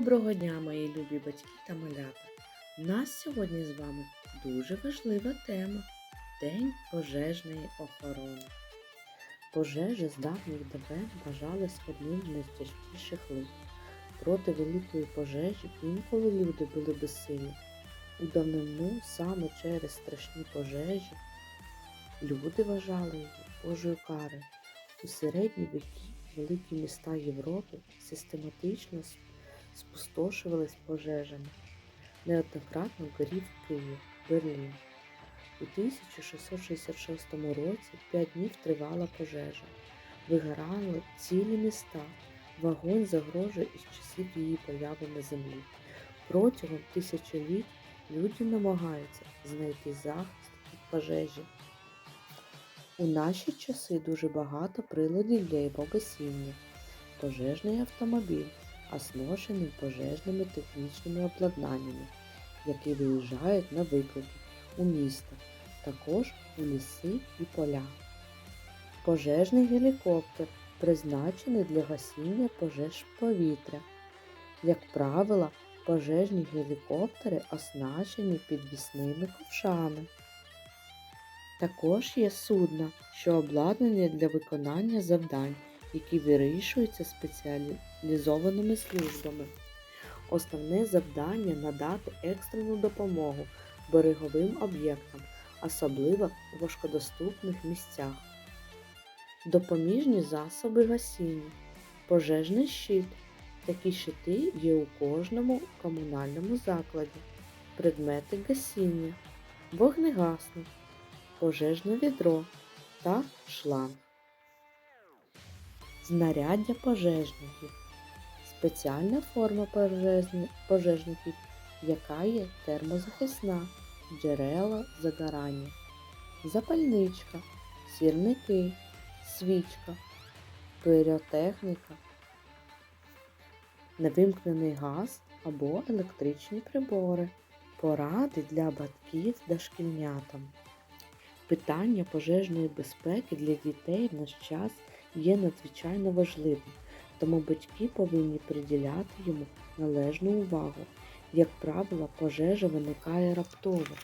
Доброго дня, мої любі батьки та малята! У нас сьогодні з вами дуже важлива тема День пожежної охорони. Пожежі з давніх давен вважались одним з найтяжкіших лих. Проти великої пожежі інколи люди були безсилі. У давнину саме через страшні пожежі люди вважали її Божою карою. У середні віки великі міста Європи систематично спустошувались пожежами. Неоднократно горів Київ, Берлін. У 1666 році п'ять днів тривала пожежа. Вигорали цілі міста. Вогонь загрожує із часів її появи на землі. Протягом тисячоліть люди намагаються знайти захист від пожежі. У наші часи дуже багато приладів для його гасіння. Пожежний автомобіль, оснащений пожежними технічними обладнаннями, які виїжджають на виклики у міста, також у ліси і поля. Пожежний гелікоптер призначений для гасіння пожеж повітря. Як правило, пожежні гелікоптери оснащені підвісними ковшами. Також є судна, що обладнані для виконання завдань, які вирішуються спеціалізованими службами. Основне завдання надати екстрену допомогу береговим об'єктам, особливо у важкодоступних місцях. Допоміжні засоби гасіння, пожежний щит. Такі щити є у кожному комунальному закладі, предмети гасіння, вогнегасник, пожежне відро та шланг. Знаряддя пожежників. Спеціальна форма пожежників, яка є термозахисна, джерела загорання, запальничка, сірники, свічка, піротехніка, невимкнений газ або електричні прибори, поради для батьків та шкільнятам. Питання пожежної безпеки для дітей в наш час є надзвичайно важливим, тому батьки повинні приділяти йому належну увагу. Як правило, пожежа виникає раптово,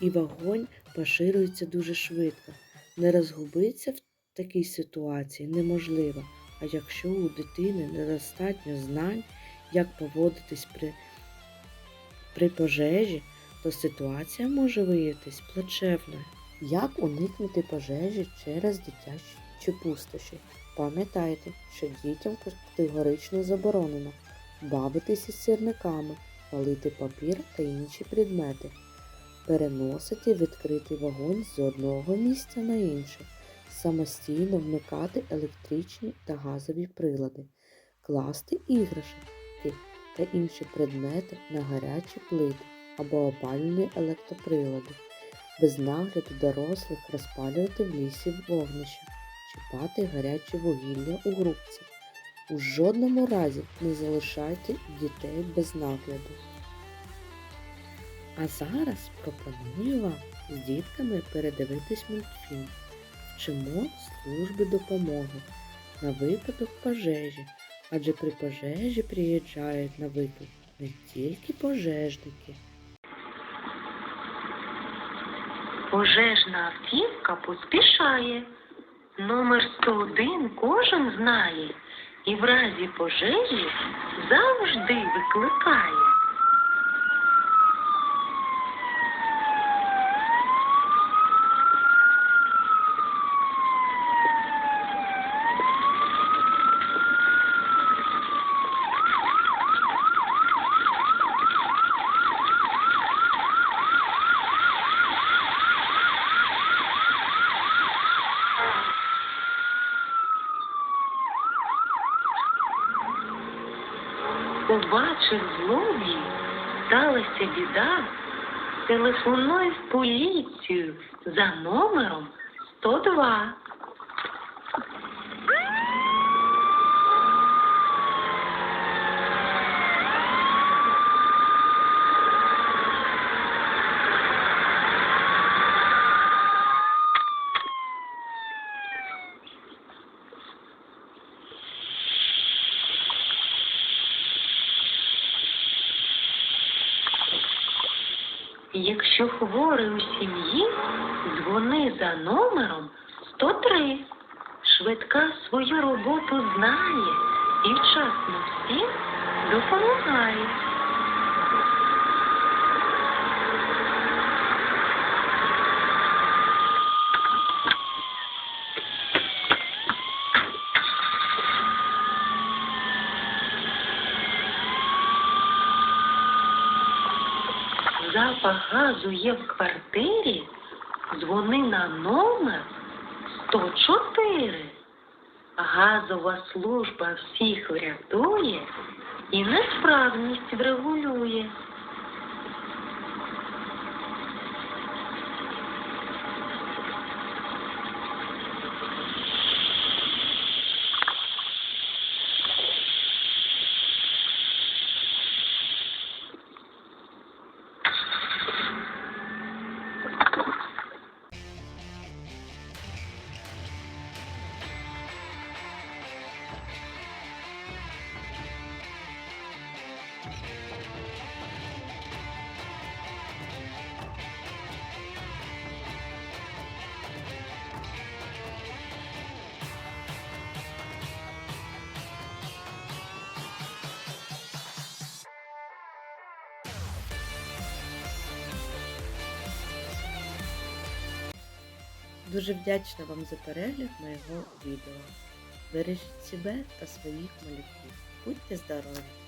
і вогонь поширюється дуже швидко. Не розгубитися в такій ситуації неможливо, а якщо у дитини недостатньо знань, як поводитись при, при пожежі, то ситуація може виявитись плачевною. Як уникнути пожежі через дитячі пустощі? Пам'ятайте, що дітям категорично заборонено бавитися з сірниками, палити папір та інші предмети, переносити відкритий вогонь з одного місця на інше, самостійно вмикати електричні та газові прилади, класти іграшки та інші предмети на гарячі плити або опалювальні електроприлади, без нагляду дорослих розпалювати в лісі вогнище, чіпати гаряче вугілля у грубці. У жодному разі не залишайте дітей без нагляду. А зараз пропоную вам з дітками передивитись мультфільм Вчимо служби допомоги на випадок пожежі, адже при пожежі приїжджають на виклик не тільки пожежники. Пожежна автівка поспішає. Номер 101 кожен знає і в разі пожежі завжди викликає. Побачив злодій, сталася біда, телефонує в поліцію за номером 102. Якщо хворий у сім'ї, дзвони за номером 103. Швидка свою роботу знає і вчасно всім допомагає. Запах газу є в квартирі, дзвони на номер 104. Газова служба всіх врятує і несправність врегулює. Дуже вдячна вам за перегляд моєго відео. Бережіть себе та своїх малюків. Будьте здорові!